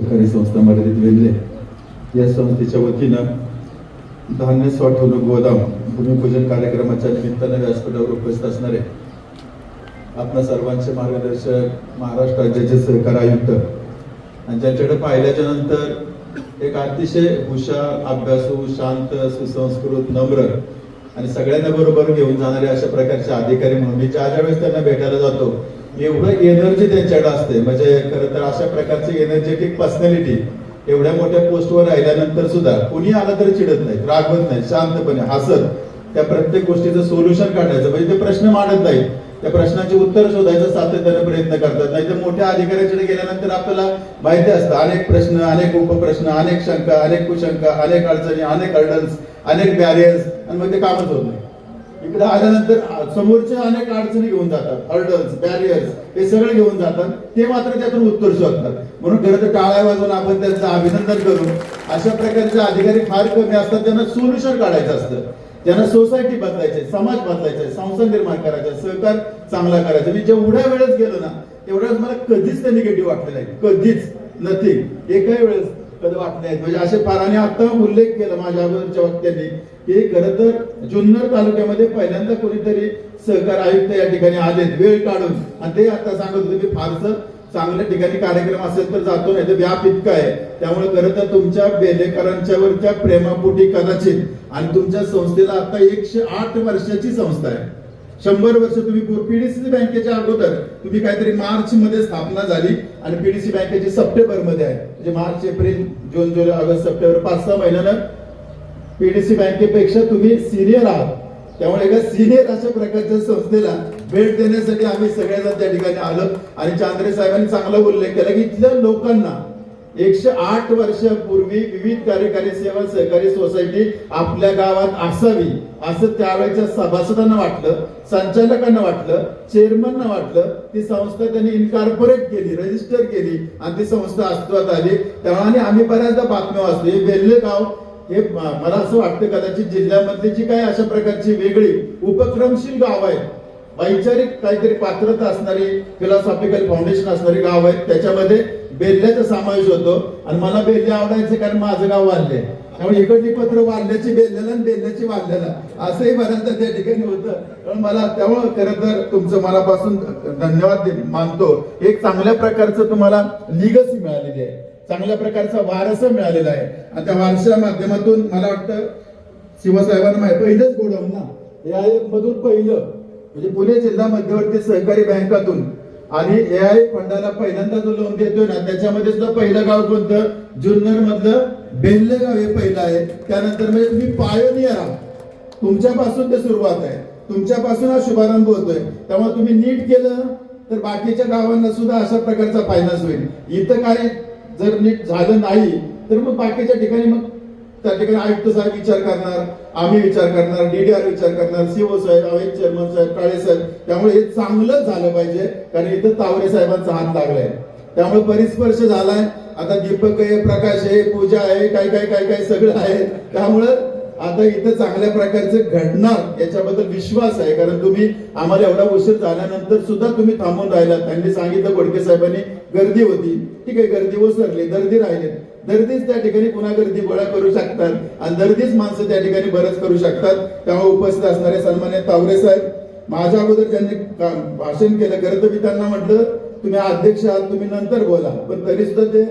सहकारी संस्था मर्यादित वेल्हे या संस्थेच्या वतीनं धान्य साठवणूक गोदाम भूमिपूजन कार्यक्रमाच्या निमित्तानं व्यासपीठावर उपस्थित असणारे आपल्या सर्वांचे मार्गदर्शक महाराष्ट्र राज्याचे सहकार आयुक्त आणि ज्यांच्याकडे पाहिल्याच्या नंतर एक अतिशय हुशार अभ्यासू शांत सुसंस्कृत नम्र आणि सगळ्यांना बरोबर घेऊन जाणारे अशा प्रकारचे अधिकारी म्हणून मी ज्या ज्या वेळेस त्यांना भेटायला जातो एवढं एनर्जी त्यांच्याकडे असते म्हणजे खरं तर अशा प्रकारची एनर्जेटिक पर्सनॅलिटी एवढ्या मोठ्या पोस्टवर राहिल्यानंतर सुद्धा कुणी आलं तरी चिडत नाही रागवत नाही शांतपणे हसत. त्या प्रत्येक गोष्टीचं सोल्युशन काढायचं. म्हणजे ते प्रश्न मांडत नाही त्या प्रश्नाचे उत्तर शोधायचा सातत्याने प्रयत्न करतात. नाही तर मोठ्या अधिकाऱ्याकडे गेल्यानंतर आपल्याला माहिती असतं. अनेक प्रश्न अनेक उपप्रश्न अनेक शंका अनेक कुशंका अनेक अडचणी अनेक हर्डल्स अनेक बॅरियर्स आणि मग ते कामच होत नाही. इकडे आल्यानंतर समोरच्या अनेक अडचणी घेऊन जातात. हर्डल्स बॅरियर्स हे सगळे घेऊन जातात. ते मात्र त्यातून उत्तर शोधतात. म्हणून खरं तर टाळ्या वाजवून आपण त्यांचं अभिनंदन करून अशा प्रकारचे अधिकारी फार कमी असतात त्यांना सोल्युशन काढायचं असतं. त्यांना सोसायटी बदलायची समाज बदलायचा संस्था निर्माण करायचा सहकार चांगला करायचा मी जेवढ्या वेळेस गेलो ना तेवढ्याच मला कधीच ते निगेटिव्ह वाटलं नाही कधीच. नथिंग एकाही वेळेस कधी वाटले नाही म्हणजे असे फार आणि आता उल्लेख केला माझ्या अगोदरच्या वक्त्यांनी हे खरं तर जुन्नर तालुक्यामध्ये पहिल्यांदा कोणीतरी सहकार आयुक्त या ठिकाणी आलेत वेळ काढून. आणि ते आता सांगत होते की फारसं चांगल्या ठिकाणी कार्यक्रम असेल तर जातो नाही तर व्याप इतका आहे. त्यामुळे खरं तर तुमच्या बेलेकरांच्यावरच्या प्रेमापोटी कदाचित आणि तुमच्या संस्थेला आता एकशे आठ वर्षाची संस्था आहे. शंभर वर्ष तुम्ही पीडीसी बँकेच्या अगोदर तुम्ही काहीतरी मार्च मध्ये स्थापना झाली आणि पीडीसी बँकेची सप्टेंबरमध्ये आहे. म्हणजे मार्च एप्रिल जून जुलै ऑगस्ट सप्टेंबर पाच सहा महिन्यानं पीडीसी बँकेपेक्षा तुम्ही सिनियर आहात. त्यामुळे एका सिनियर अशा प्रकारच्या संस्थेला भेट देण्यासाठी आम्ही सगळ्यांना त्या ठिकाणी आलो. आणि चांद्रे साहेबांनी चांगला उल्लेख केला की इथल्या लोकांना एकशे आठ वर्षापूर्वी विविध कार्यकारी सेवा सहकारी सोसायटी आपल्या गावात असावी असं त्यावेळेच्या सभासदांना वाटलं संचालकांना वाटलं चेअरमनना वाटलं. ती संस्था त्यांनी इन्कॉर्पोरेट केली रजिस्टर केली आणि ती संस्था अस्तित्वात आली. त्यामुळे आम्ही बऱ्याचदा बातम्या वाचतो. हे वेल्हे गाव हे मला असं वाटतं कदाचित जिल्ह्यामधली जी काही अशा प्रकारची वेगळी उपक्रमशील गाव आहेत. वैचारिक काहीतरी पात्रता असणारी फिलॉसॉफिकल फाउंडेशन असणारी गाव आहेत. त्याच्यामध्ये बेल्ल्याचा समावेश होतो. आणि मला बेल्ले आवडायचे कारण माझं गाव वाढले त्यामुळे इकडची पत्र वाढल्याची बेल्ल्याला आणि बेल्ल्याची वाल्ल्याला असंही बऱ्याचदा त्या ठिकाणी होतं. त्यामुळे मला त्यामुळे खरं तर तुमचं मनापासून धन्यवाद मानतो. एक चांगल्या प्रकारचं तुम्हाला लिगसी मिळालेली आहे. चांगल्या प्रकारचा वारसा मिळालेला आहे. आणि त्या वारसा माध्यमातून मला वाटतं शिवसाहेबांना माहिती पहिलंच गोडाऊन ना. या मधून पहिलं म्हणजे पुणे जिल्हा मध्यवर्ती सहकारी बँकातून. आणि ए आय फंडाला पहिल्यांदा जो लोन देतोय ना त्याच्यामध्ये सुद्धा पहिलं गाव कोणतं? जुन्नर मधलं बेल्ले गाव हे पहिलं आहे. त्यानंतर म्हणजे तुम्ही पायोनियर आहात. तुमच्यापासून ते सुरुवात आहे. तुमच्यापासून हा शुभारंभ होतोय. त्यामुळे तुम्ही नीट केलं तर बाकीच्या गावांना सुद्धा अशा प्रकारचा फायनान्स होईल. इथं काय जर नीट झालं नाही तर मग बाकीच्या ठिकाणी मग त्या ठिकाणी आयुक्त साहेब विचार करणार आम्ही विचार करणार डीडीआर विचार करणार सीओ साहेब आयुक्त चेअरमन साहेब काळे साहेब. त्यामुळे हे चांगलंच झालं पाहिजे कारण इथं तावरे साहेबांचा हात लागलाय. त्यामुळे परिस्पर्श झालाय. आता दीपक आहे प्रकाश आहे पूजा आहे काय काय काय काय सगळं आहे. त्यामुळं आता इथं चांगल्या प्रकारचे घडणार याच्याबद्दल विश्वास आहे. कारण तुम्ही आम्हाला एवढा उशीर झाल्यानंतर सुद्धा तुम्ही थांबून राहिलात. त्यांनी सांगितलं गोडके साहेबांनी गर्दी होती. ठीक आहे गर्दी ओसरली दर्दी राहिली दर्दीच त्या ठिकाणी पुन्हा गर्दी गोळा करू शकतात. आणि दर्दीच माणसं त्या ठिकाणी बरंच करू शकतात. त्यामुळे उपस्थित असणारे सन्मान्य तावरे साहेब माझ्या अगोदर ज्यांनी भाषण केलं खरं मी त्यांना म्हटलं तुम्ही अध्यक्ष आहात तुम्ही नंतर बोला. पण तरी सुद्धा ते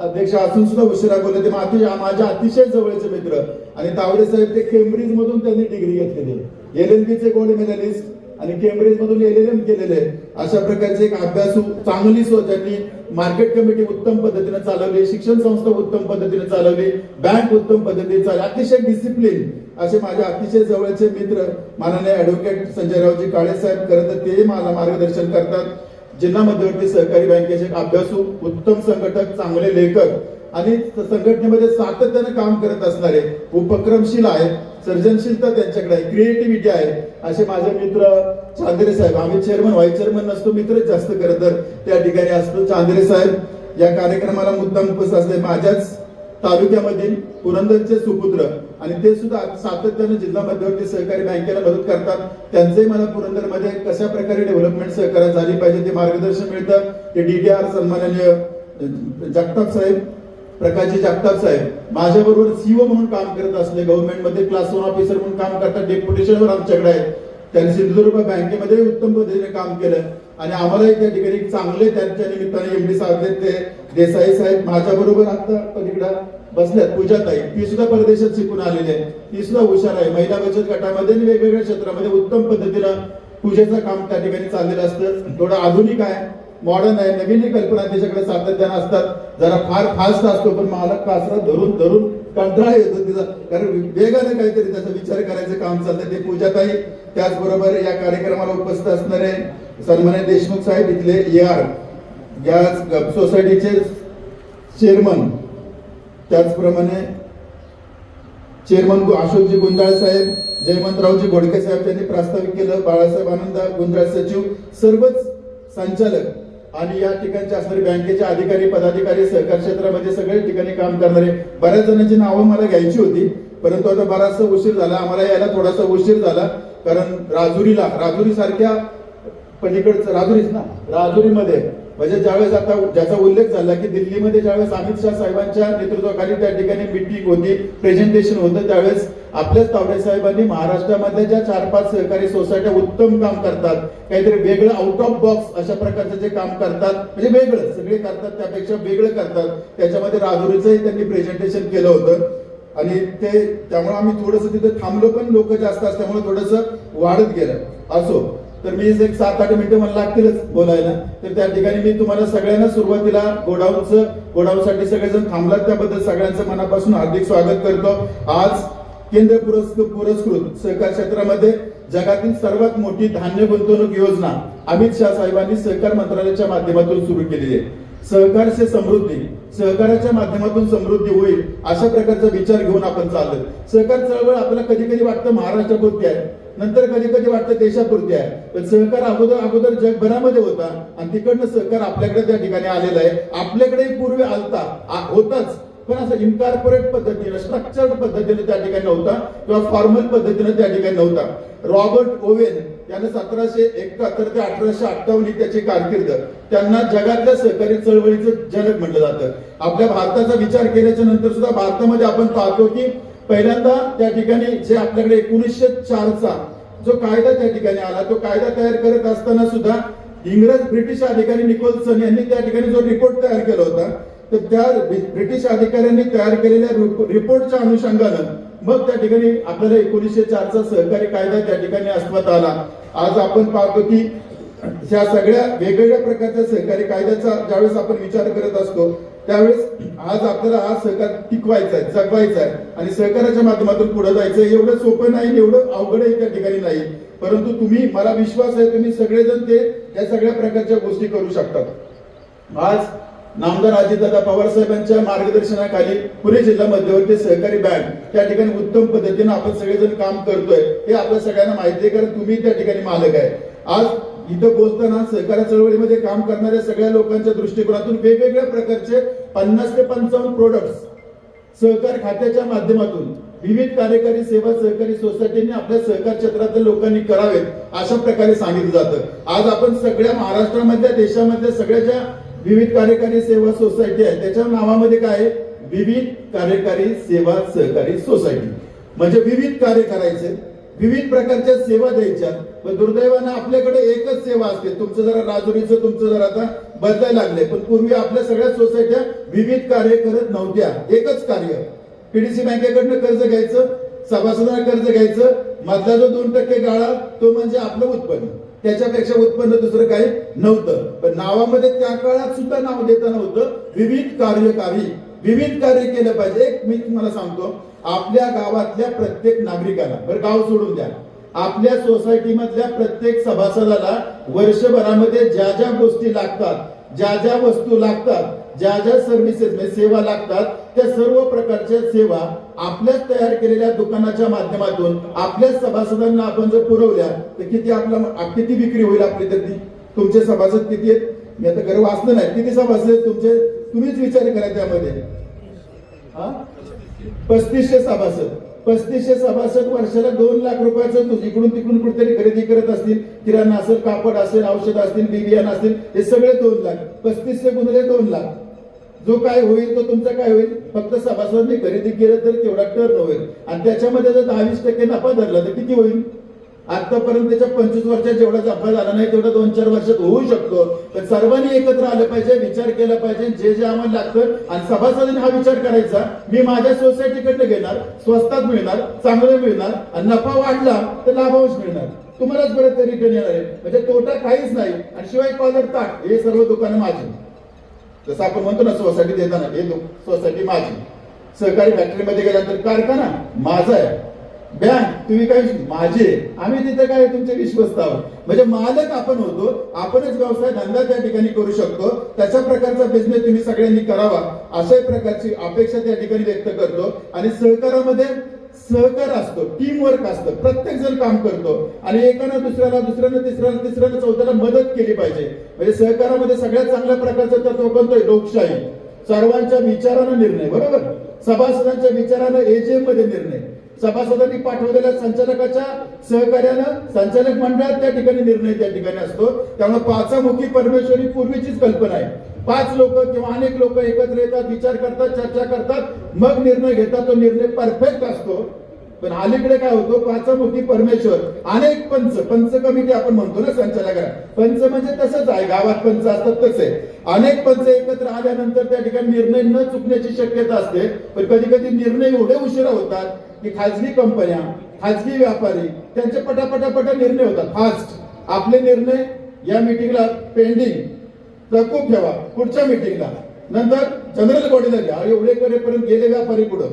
अध्यक्ष असून सुद्धा उशिरा बोलले ते माती माझ्या अतिशय जवळचे मित्र. आणि तावडे साहेब ते केम्ब्रिज मधून त्यांनी डिग्री घेतलेली एल एल चे गोल्ड मेडलिस्ट आणि केम्ब्रिज मधून एल एल एम केलेले अशा प्रकारचे एक अभ्यासू चांगली सोच ज्यांनी मार्केट कमिटी उत्तम पद्धतीने चालवली शिक्षण संस्था उत्तम पद्धतीने चालवली बँक उत्तम पद्धतीने चालली अतिशय डिसिप्लिन असे माझे अतिशय जवळचे मित्र माननीय ऍडव्होकेट संजयरावजी काळे साहेब करत ते मला मार्गदर्शन करतात. जिल्हा मध्यवर्ती सहकारी बँकेचे एक अभ्यासू उत्तम संघटक चांगले लेखक आणि संघटनेमध्ये सातत्याने काम करत असणारे उपक्रमशील आहेत सर्जनशीलता त्यांच्याकडे आहे क्रिएटिव्हिटी आहे असे माझे मित्र चांदरे साहेब. आम्ही चेअरमन व्हाईस चेअरमन नसतो मित्रच जास्त खरं तर त्या ठिकाणी असतो चांदरे साहेब. या कार्यक्रमाला मुद्दाम उपस्थित असले माझ्याच तालुक्यामधील पुरंदरचे सुपुत्र आणि ते सुद्धा सातत्याने जिल्हा मध्यवर्ती सहकारी बँकेला मदत करतात. त्यांचंही मला पुरंदरमध्ये म्हणजे कशा प्रकारे डेव्हलपमेंट सहकार्य झाली पाहिजे ते मार्गदर्शन मिळतं. ते डीटीआर सन्माननीय जगताप साहेब प्रकाशजी जगताप साहेब माझ्याबरोबर सीओ म्हणून काम करत असले गव्हर्नमेंटमध्ये क्लास वन ऑफिसर म्हणून काम करतात डेप्युटेशनवर आमच्याकडे आहेत. त्यांनी सिंधुदुर्ग बँकेमध्ये उत्तम पद्धतीने काम केलं. आणि आम्हालाही त्या ठिकाणी चांगले त्यांच्या निमित्ताने एमडी साहेब ते. देसाई साहेब माझ्याबरोबर आता पलीकडे बसल्यात पूजाताई ती सुद्धा परदेशात शिकून आलेली आहे. ती सुद्धा हुशार आहे. महिला बचत गटामध्ये आणि वेगवेगळ्या क्षेत्रामध्ये उत्तम पद्धतीला पूजेचं काम त्या ठिकाणी चाललेलं असतं. थोडं आधुनिक आहे. मॉडर्न आहे. नवीन कल्पना त्याच्याकडे सातत्यानं असतात. जरा फार फास्ट असतो पण मला कासरा धरून धरून कंटाळा येतो तिचा. कारण वेगाने काहीतरी त्याचा विचार करायचं काम चालतं. ते पूजाताई त्याचबरोबर या कार्यक्रमाला उपस्थित असणारे सन्मान्य देशमुख साहेब इथले ए आर या सोसायटीचे चेअरमन त्याचप्रमाणे चेअरमन अशोकजी गुंजाळ साहेब जयवंतरावजी घोडके साहेब त्यांनी प्रस्तावित केलं. बाळासाहेब आनंद गुंजाळ सचिव सर्वच संचालक आणि या ठिकाणचे असणारे बँकेचे अधिकारी पदाधिकारी सहकार क्षेत्रामध्ये सगळे ठिकाणी काम करणारे. बऱ्याच जणांची नावं मला घ्यायची होती परंतु आता बराचसा उशीर झाला. आम्हाला यायला थोडासा उशीर झाला कारण राजुरीला राजुरी सारख्या पलीकडचं राजुरीच ना राजुरीमध्ये म्हणजे ज्यावेळेस आता ज्याचा उल्लेख झाला की दिल्लीमध्ये ज्यावेळेस अमित शाह साहेबांच्या नेतृत्वाखाली त्या ठिकाणी मिटिंग होती प्रेझेंटेशन होतं त्यावेळेस आपल्याच तावडे साहेबांनी महाराष्ट्रामधल्या ज्या चार पाच सहकारी सोसायट्या उत्तम काम करतात काहीतरी वेगळं आउट ऑफ बॉक्स अशा प्रकारचं जे काम करतात म्हणजे वेगळं सगळे करतात त्यापेक्षा वेगळं करतात त्याच्यामध्ये राजुरीचंही त्यांनी प्रेझेंटेशन केलं होतं. आणि ते त्यामुळे आम्ही थोडंसं तिथे थांबलो पण लोक जास्त असल्यामुळे थोडस वाढत गेलं. असो तर मी एक सात आठ मिनिटं मला लागतीलच बोलायला. तर त्या ठिकाणी मी तुम्हाला सगळ्यांना सुरुवातीला गोडाऊनचं गोडाऊनसाठी सगळेजण थांबलात त्याबद्दल सगळ्यांचं मनापासून हार्दिक स्वागत करतो. आज केंद्र पुरस्कृत पुरस्कृत सहकार क्षेत्रामध्ये जगातील सर्वात मोठी धान्य गुंतवणूक योजना अमित शहा साहेबांनी सहकार मंत्रालयाच्या माध्यमातून सुरू केलेली आहे. सहकार से समृद्धी सहकाराच्या माध्यमातून समृद्धी होईल अशा प्रकारचा विचार घेऊन आपण चाललो सहकार चळवळ आपल्याला कधी कधी वाटतं महाराष्ट्रापुरती आहे. नंतर कधी कधी वाटतं देशापुरती आहे. पण सहकार अगोदर अगोदर जगभरामध्ये होता आणि तिकडनं सहकार आपल्याकडे त्या ठिकाणी आलेला आहे. आपल्याकडेही पूर्वी आलता होताच. पण असं इनकॉर्पोरेट पद्धतीनं स्ट्रक्चर्ड पद्धतीने त्या ठिकाणी नव्हता किंवा फॉर्मल पद्धतीने त्या ठिकाणी नव्हता. रॉबर्ट ओवेन यानं सतराशे एकाहत्तर ते अठराशे अठ्ठावन्न त्याची कारकीर्द. त्यांना जगातल्या सहकारी चळवळीचं जनक म्हटलं जातं. आपल्या भारताचा विचार केल्याच्यानंतर सुद्धा भारतामध्ये आपण पाहतो की पहिल्यांदा त्या ठिकाणी जे आपल्याकडे एकोणीसशे चारचा जो कायदा त्या ठिकाणी आला तो कायदा तयार करत असताना सुद्धा इंग्रज ब्रिटिश अधिकारी निकोलसन यांनी त्या ठिकाणी जो रिपोर्ट तयार केला होता तर त्या ब्रिटिश अधिकाऱ्यांनी तयार केलेल्या रिपोर्टच्या अनुषंगानं मग त्या ठिकाणी आपल्याला एकोणीसशे चारचा सहकारी कायदा त्या ठिकाणी अस्तित्वात आला. आज आपण पाहतो की ह्या सगळ्या वेगवेगळ्या प्रकारच्या सहकारी कायद्याचा ज्यावेळेस आपण विचार करत असतो त्यावेळेस आज आपल्याला हा सहकार टिकवायचा आहे जगवायचा आहे. आणि सहकाराच्या माध्यमातून पुढे जायचं आहे. एवढं सोपं नाही एवढं अवघडही त्या ठिकाणी नाही. परंतु तुम्ही मला विश्वास आहे तुम्ही सगळेजण ते या सगळ्या प्रकारच्या गोष्टी करू शकतात. आज नामदार अजितदादा पवार साहेबांच्या मार्गदर्शनाखाली पुणे जिल्हा मध्यवर्ती सहकारी बँक त्या ठिकाणी उत्तम पद्धतीने आपण सगळेजण काम करतोय हे आपल्या सगळ्यांना माहिती आहे कारण तुम्ही त्या ठिकाणी मालक आहे. आज इथं बोलताना सहकार चळवळीमध्ये काम करणाऱ्या सगळ्या लोकांच्या दृष्टिकोनातून वेगवेगळ्या प्रकारचे पन्नास ते पंचावन्न प्रोडक्ट्स सहकार खात्याच्या माध्यमातून विविध कार्यकारी सेवा सहकारी सोसायटीने आपल्या सहकार क्षेत्रातील लोकांनी करावेत अशा प्रकारे सांगितलं जातं. आज आपण सगळ्या महाराष्ट्रामधल्या देशामधल्या सगळ्या ज्या विविध कार्यकारी सेवा सोसायटी आहे त्याच्या नावामध्ये काय आहे? विविध कार्यकारी सेवा सहकारी सोसायटी. म्हणजे विविध कार्य करायचे विविध प्रकारच्या सेवा द्यायच्या पण दुर्दैवानं आपल्याकडे एकच सेवा असते. तुमचं जरा राजुरीचं तुमचं जरा आता बदलायला लागले पण पूर्वी आपल्या सगळ्या सोसायट्या विविध कार्य करत नव्हत्या. एकच कार्य. पीडीसी बँकेकडनं कर्ज घ्यायचं सभासदांना कर्ज घ्यायचं मधला जो दोन टक्के गाळा तो म्हणजे आपलं उत्पन्न. त्याच्यापेक्षा उत्पन्न दुसरं काही नव्हतं. पण नावामध्ये त्या काळात सुद्धा नाव देताना होतं विविध कार्यकारी. विविध कार्य केलं पाहिजे. एक मी तुम्हाला सांगतो आपल्या गावातल्या प्रत्येक नागरिकाला. बरं गाव सोडून द्या. आपल्या सोसायटी मधल्या प्रत्येक सभासदाला वर्षभरामध्ये ज्या ज्या गोष्टी लागतात ज्या ज्या वस्तू लागतात ज्या ज्या सर्व्हिसेस म्हणजे सेवा लागतात त्या सर्व प्रकारच्या सेवा आपल्याच तयार केलेल्या दुकानाच्या माध्यमातून आपल्याच सभासदांना आपण जर पुरवल्या तर किती आपला किती विक्री होईल आपली तर ती? तुमचे सभासद किती आहेत? मी आता गर्व वाचलं नाही. किती सभासद आहेत तुमचे? तुम्हीच विचार करा त्यामध्ये. हा? पस्तीसशे सभासद. पस्तीसशे सभासद वर्षाला दोन लाख रुपयाचं इकडून तिकडून कुठेतरी खरेदी करत असतील किराणा असेल कापड असेल औषध असतील बिबियान असतील हे सगळे दोन लाख. पस्तीसशे गुणले दोन लाख. जो काय होईल तो तुमचा काय होईल? फक्त सभासदांनी खरेदी केलं तर तेवढा टर्न होईल. आणि त्याच्यामध्ये जर दहावीस टक्के नफा धरला तर किती होईल? आतापर्यंत त्याच्या पंचवीस वर्षात जेवढा जफा झाला नाही तेवढा दोन चार वर्षात होऊ शकतो. पण सर्वांनी एकत्र आलं पाहिजे विचार केला पाहिजे जे जे आम्हाला लागतं आणि सभासदांनी हा विचार करायचा मी माझ्या सोसायटीकडनं घेणार स्वस्तात मिळणार चांगलं मिळणार आणि नफा वाढला तर लाभांश मिळणार. तुम्हालाच परत ते रिटर्न येणार आहे. म्हणजे तोटा काहीच नाही. आणि शिवाय कॉलर ताट हे सर्व दुकानं माझी. जसं आपण म्हणतो ना सोसायटी देताना हे सोसायटी माझी. सहकारी फॅक्टरीमध्ये गेल्यानंतर कारखाना माझा आहे. बँक तुम्ही काय माझे आम्ही तिथे काय तुमचे विश्वस्त आहोत म्हणजे मालक आपण होतो आपणच व्यवसाय धंदा त्या ठिकाणी करू शकतो तशा प्रकारचा बिझनेस तुम्ही सगळ्यांनी करावा अशा प्रकारची अपेक्षा त्या ठिकाणी व्यक्त करतो. आणि सहकारामध्ये सहकार असतो टीम वर्क असतं प्रत्येक जण काम करतो. आणि एकानं दुसऱ्याला दुसऱ्यानं तिसऱ्याला तिसऱ्यानं चौथ्याला मदत केली पाहिजे. म्हणजे सहकारामध्ये सगळ्यात चांगल्या प्रकारचं तत्व कोणतं लोकशाही. सर्वांच्या विचारानं निर्णय बरोबर? सभासदांच्या विचारानं एजीएममध्ये निर्णय. सभासदांनी पाठवलेल्या संचालकाच्या सहकार्यानं संचालक मंडळात त्या ठिकाणी निर्णय त्या ठिकाणी असतो. त्यामुळे पाचामुखी परमेश्वरी पूर्वीचीच कल्पना आहे. पाच लोक किंवा अनेक लोक एकत्र येतात विचार करतात चर्चा करतात मग निर्णय घेतात तो निर्णय परफेक्ट असतो. पण अलीकडे काय होतो? पाचमुखी परमेश्वर अनेक पंच पंच कमिटी आपण म्हणतो ना संचालकाला. पंच म्हणजे तसंच आहे गावात पंच असतात तसे. अनेक पंच एकत्र आल्यानंतर त्या ठिकाणी निर्णय न चुकण्याची शक्यता असते. पण कधी कधी निर्णय एवढे उशिरा होतात की खाजगी कंपन्या खाजगी व्यापारी त्यांचे पटापटापटा निर्णय होतात. फास्ट आपले निर्णय या मिटिंगला पेंडिंग तकूब ठेवा. पुढच्या मिटिंगला नंतर जनरल बॉडीला घ्या. एवढे करेपर्यंत गेले व्यापारी पुढं.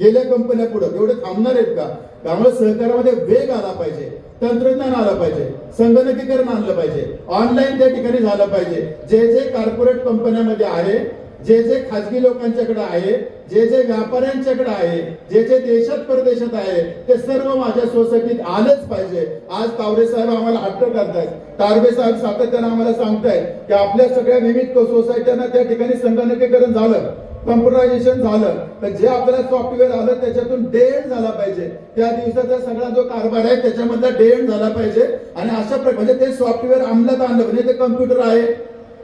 गेल्या कंपन्या पुढं. एवढे थांबणार आहेत का? त्यामुळे सहकारामध्ये वेग आला पाहिजे. तंत्रज्ञान आलं पाहिजे. संगणकीकरण आणलं पाहिजे. ऑनलाईन त्या ठिकाणी झालं पाहिजे. जे जे कॉर्पोरेट कंपन्यामध्ये आहे जे जे खाजगी लोकांच्याकडे आहे जे जे व्यापाऱ्यांच्याकडे आहे जे जे देशात परदेशात आहे ते सर्व माझ्या सोसायटीत आलंच पाहिजे. आज तावरे साहेब आम्हाला हट्ट करतायत. तारबे साहेब सातत्यानं आम्हाला सांगतायत की आपल्या सगळ्या विविध सोसायट्यांना त्या ठिकाणी संगणकीकरण झालं. कम्प्युटरायझेशन झालं तर जे आपल्याला सॉफ्टवेअर आलं त्याच्यातून डेट झाला पाहिजे. त्या दिवसाचा सगळा जो कारभार आहे त्याच्यामधला डेट झाला पाहिजे. आणि अशा प्रकारे म्हणजे ते सॉफ्टवेअर अंमलात आणलं म्हणजे ते कम्प्युटर आहे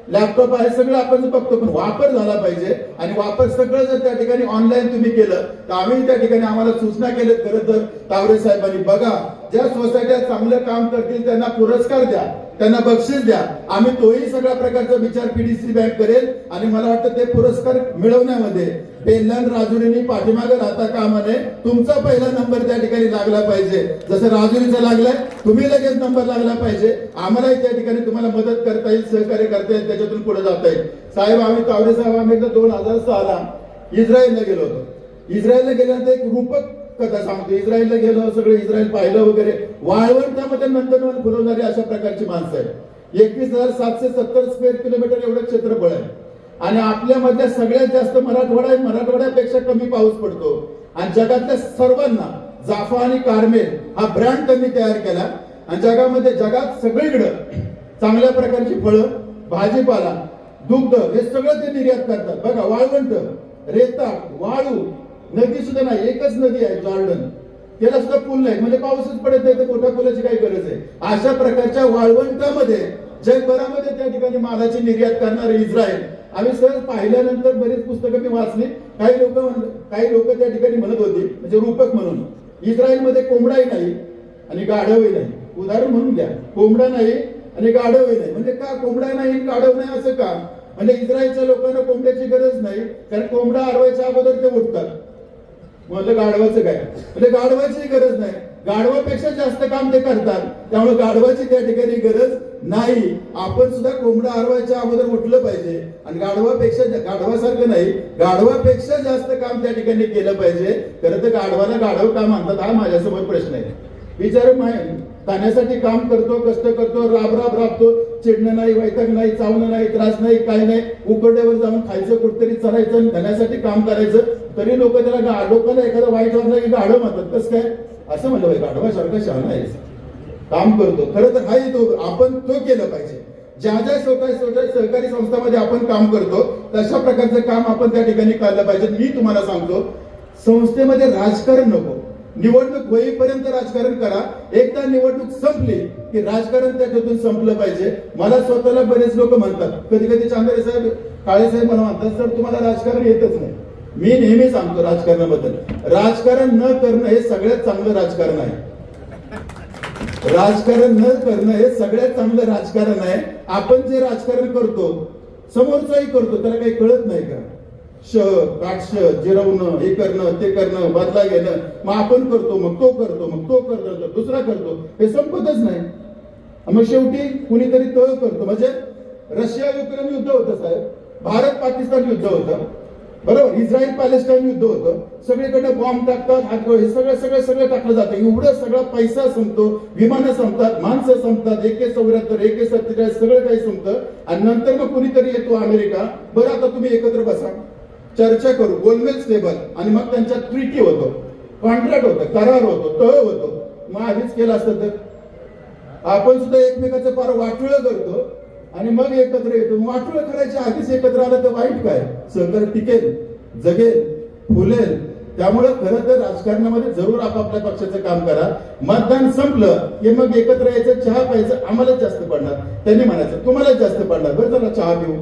लॅपटॉप आहे सगळं आपण बघतो पण वापर झाला पाहिजे. आणि वापर सगळं जर त्या ठिकाणी ऑनलाईन तुम्ही केलं तर आम्ही त्या ठिकाणी आम्हाला सूचना केल्या खरं तर तावरे साहेबांनी. बघा ज्या सोसायट्या चांगलं काम करतील त्यांना पुरस्कार द्या त्यांना बक्षीस द्या. आम्ही तोही सगळ्या प्रकारचा विचार पीडीसी बँक करेल आणि मला वाटतं ते पुरस्कार मिळवण्यामध्ये बेलन राजुरीनी पाठीमागे राहता कामा नये तुमचा पहिला नंबर त्या ठिकाणी लागला पाहिजे. जसं राजुरीचा लागलाय तुम्ही लगेच नंबर लागला पाहिजे. आम्हालाही त्या ठिकाणी तुम्हाला मदत करता येईल सहकार्य करता येईल त्याच्यातून पुढे जाता येईल. साहेब आम्ही तावडे साहेब आम्ही एकदा दोन हजार सहाला इस्रायलला गेलो होतो. इस्रायलला गेल्यानंतर एक रूपक कथा सांगतो इस्रायलला गेलो सगळं इस्रायल पाहिलं वगैरे. वाळवंटामध्ये नंदनवन फुलवणारी अशा प्रकारची माणसं आहेत. एकवीस हजार सातशे सत्तर स्क्वेअर किलोमीटर एवढं क्षेत्रफळ आहे. आणि आपल्यामधल्या सगळ्यात जास्त मराठवाडा आहे मराठवाड्यापेक्षा कमी पाऊस पडतो. आणि जगातल्या सर्वांना जाफा आणि कार्मेल हा ब्रँड त्यांनी तयार केला. आणि जगामध्ये जगात सगळीकडं चांगल्या प्रकारची फळं भाजीपाला दुग्ध हे सगळं ते निर्यात करतात. बघा वाळवंट रेता वाळू नदी सुद्धा नाही एकच नदी आहे जॉर्डन. त्याला सुद्धा पूल नाही म्हणजे पाऊसच पडत नाही तर मोठ्या पुलाची काही गरज आहे. अशा प्रकारच्या वाळवंटामध्ये जगभरामध्ये त्या ठिकाणी मालाची निर्यात करणारे इस्रायल. आम्ही सहज पाहिल्यानंतर बरीच पुस्तकं मी वाचली. काही लोक काही लोक त्या ठिकाणी म्हणत होती म्हणजे रूपक म्हणून. इस्रायलमध्ये कोंबडाही नाही आणि गाढवही नाही. उदाहरण म्हणून घ्या कोंबडा नाही आणि गाढवही नाही. म्हणजे का कोंबडा नाही आणि गाढव नाही असं का? म्हणजे इस्रायलच्या लोकांना कोंबड्याची गरज नाही कारण कोंबडा अडवायच्या अगोदर ते उठतात. म्हणलं गाढवाचं काय? म्हणजे गाढवाची गरज नाही. गाढवापेक्षा जास्त काम ते करतात. त्यामुळे गाढवाची त्या ठिकाणी गरज नाही. आपण सुद्धा कोंबडा हरवायच्या अगोदर उठलं पाहिजे. आणि गाढवापेक्षा गाढवासारखं नाही. गाढवापेक्षा जास्त काम त्या ठिकाणी केलं पाहिजे. खरं तर गाढवाला गाढव का म्हणतात हा माझ्यासमोर प्रश्न आहे. विचार खाण्यासाठी काम करतो कष्ट करतो राब राब राबतो. चिडणं नाही वैतक नाही चावणं नाही त्रास नाही काही नाही. उकडड्यावर जाऊन खायचं कुठतरी चरायचं आणि धन्यासाठी काम करायचं. तरी लोक त्याला गा- लोकांना एखादं वाईट वाटलं की गाढव म्हणतात. कसं काय? असं म्हणलं पाहिजे. गाढवासारखं शहाणा आहे काम करतो. खरं तर हाही तो आपण तो केलं पाहिजे. ज्या ज्या स्वतः सहकारी- सहकारी संस्थांमध्ये आपण काम करतो तशा प्रकारचं काम आपण त्या ठिकाणी करायला पाहिजे. मी तुम्हाला सांगतो संस्थेमध्ये राजकारण नको. निवडणूक होईपर्यंत राजकारण करा. एकदा निवडणूक संपली की राजकारण त्याच्यातून संपलं पाहिजे. मला स्वतःला बरेच लोक म्हणतात. कधी कधी चांदरे साहेब काळेसाहेब मला म्हणतात सर तुम्हाला राजकारण येतच नाही. मी नेहमी सांगतो राजकारणाबद्दल. राजकारण न करणं हे सगळ्यात चांगलं राजकारण आहे. राजकारण न करणं हे सगळ्यात चांगलं राजकारण आहे. आपण जे राजकारण करतो समोरचाही करतो त्याला काही कळत नाही का? शहर राक्ष जिरवणं हे करणं ते करणं बदला घेणं मग आपण करतो मग तो करतो मग तो करतो दुसरा करतो. हे संपतच नाही. मग शेवटी कुणीतरी तळ करतो. म्हणजे रशिया युक्रेन युद्ध होतं साहेब. भारत पाकिस्तान युद्ध होतं. बरोबर? इस्रायल पॅलेस्टाईन युद्ध होतं. सगळीकडे बॉम्ब टाकतात हात हे सगळं सगळं सगळं टाकलं जातं. एवढं सगळा पैसा संपतो विमानं संपतात माणसं संपतात. एके चौऱ्याहत्तर एके सत्तेचाळीस सगळं काही संपतं. आणि नंतर मग कुणीतरी येतो अमेरिका. बरं आता तुम्ही एकत्र बसा. चर्चा करू. गोलमेज टेबल आणि मग त्यांच्यात ट्रिटी होतो. कॉन्ट्रॅक्ट होतं. करार होतो. तळ होतो. मग आधीच केलं असतं तर. आपण सुद्धा एकमेकाचं फार वाटुळं करतो. आणि मग एकत्र येतो. मग वाटुळं करायच्या आधीच एकत्र आलं तर वाईट काय? सहकार टिकेल जगेल फुलेल. त्यामुळे खरं तर राजकारणामध्ये जरूर आपापल्या पक्षाचं काम करा. मतदान संपलं की मग एकत्र यायचं चहा प्यायचं आम्हालाच जास्त पडणार. त्यांनी म्हणायचं तुम्हालाच जास्त पडणार. बरं चला चहा पिऊ.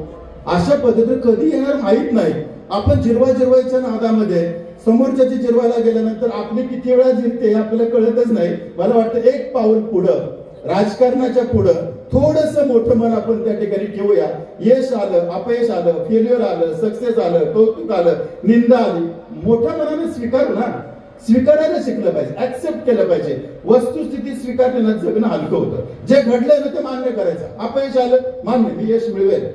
अशा पद्धतीने कधी येणार माहीत नाही. आपण जिरवा जिरवायच्या नादामध्ये समोरच्याची जिरवायला गेल्यानंतर आपली किती वेळा जिरते हे आपल्याला कळतच नाही. मला वाटतं एक पाऊल पुढं राजकारणाच्या पुढं थोडस मोठं मन आपण त्या ठिकाणी ठेवूया. यश आलं अपयश आलं फेल्युअर आलं सक्सेस आलं कौतुक आलं निंदा आली. मोठ्या मनाने स्वीकारू ना. स्वीकारायला शिकलं पाहिजे ऍक्सेप्ट केलं पाहिजे. वस्तुस्थिती स्वीकारलेलं जगणं हलकं होतं. जे घडलंय ना ते मान्य करायचं. अपयश आलं मान्य. मी यश मिळवेल.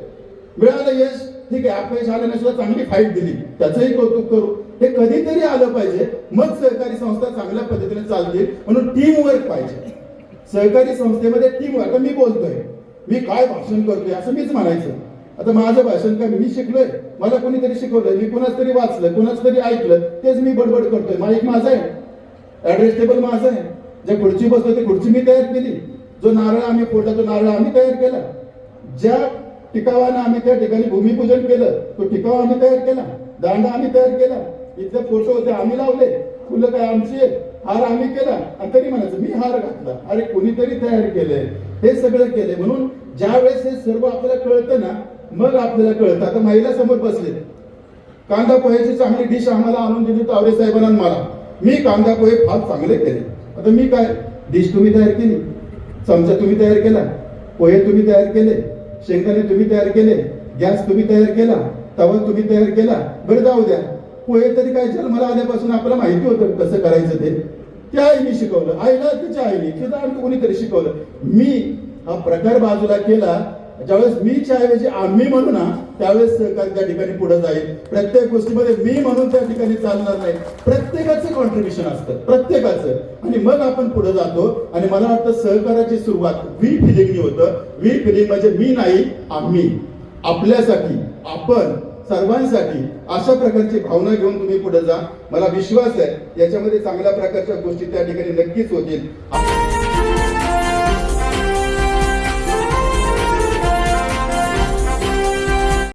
मिळालं यश ठीक आहे अपयश आल्याने सुद्धा चांगली फाईट दिली. त्याचंही कौतुक करू. हे कधीतरी आलं पाहिजे. मग सहकारी संस्था चांगल्या पद्धतीने चालतील म्हणून टीम वर्क पाहिजे. सहकारी संस्थेमध्ये टीम आता मी बोलतोय. मी काय भाषण करतोय असं मीच म्हणायचं. आता माझं भाषण काय मी शिकलोय. मला कोणीतरी शिकवलंय. मी कुणाच तरी वाचलं कुणाच तरी ऐकलं तेच मी बडबड करतोय. माईक माझा आहे. ऍड्रेस टेबल माझा आहे. ज्या खुर्ची बसतो ती खुर्ची मी तयार केली. जो नारळ आम्ही फोडला तो नारळ आम्ही तयार केला. ज्या टिकावानं आम्ही त्या ठिकाणी भूमिपूजन केलं. तो टिकावा आम्ही तयार केला. दांडा आम्ही तयार केला. इथले फोटो होते आम्ही लावले. फुलं काय आमची हार आम्ही केला. आणि तरी म्हणायचं मी हार घातला. अरे कोणीतरी तयार केलंय. हे सगळं केलंय. म्हणून ज्या वेळेस हे सर्व आपल्याला कळतं ना मग आपल्याला कळतं. आता महिला समोर बसले. कांदा पोह्याची चांगली डिश आम्हाला आणून दिली तावरे साहेबांना मला. मी कांदा पोहे फार चांगले केले. आता मी काय? डिश तुम्ही तयार केली. चमचा तुम्ही तयार केला. पोहे तुम्ही तयार केले. शेंगदाणे तुम्ही तयार केले गॅस तुम्ही तयार केला तवा तुम्ही तयार केला बरं जाऊ द्या. पोहे तरी काय जन्माला आल्यापासून आपल्याला माहिती होतं कसं करायचं ते. त्या आईने शिकवलं. आईला तिच्या आईने किंवा आणखी कोणीतरी शिकवलं. मी हा प्रकार बाजूला केला ज्यावेळेस मीच्या ऐवजी आम्ही म्हणू ना त्यावेळेस सहकारी त्या ठिकाणी पुढे जाईल. प्रत्येक गोष्टीमध्ये मी म्हणून त्या ठिकाणी चालणार नाही. प्रत्येकाचं कॉन्ट्रीब्युशन असतं. प्रत्येकाचं. आणि मग आपण पुढे जातो. आणि मला वाटतं सहकाराची सुरुवात वी फिलिंगनी होतं. वी फिलिंग म्हणजे मी नाही आम्ही. आपल्यासाठी आपण सर्वांसाठी अशा प्रकारची भावना घेऊन तुम्ही पुढे जा. मला विश्वास आहे याच्यामध्ये चांगल्या प्रकारच्या गोष्टी त्या ठिकाणी नक्कीच होतील.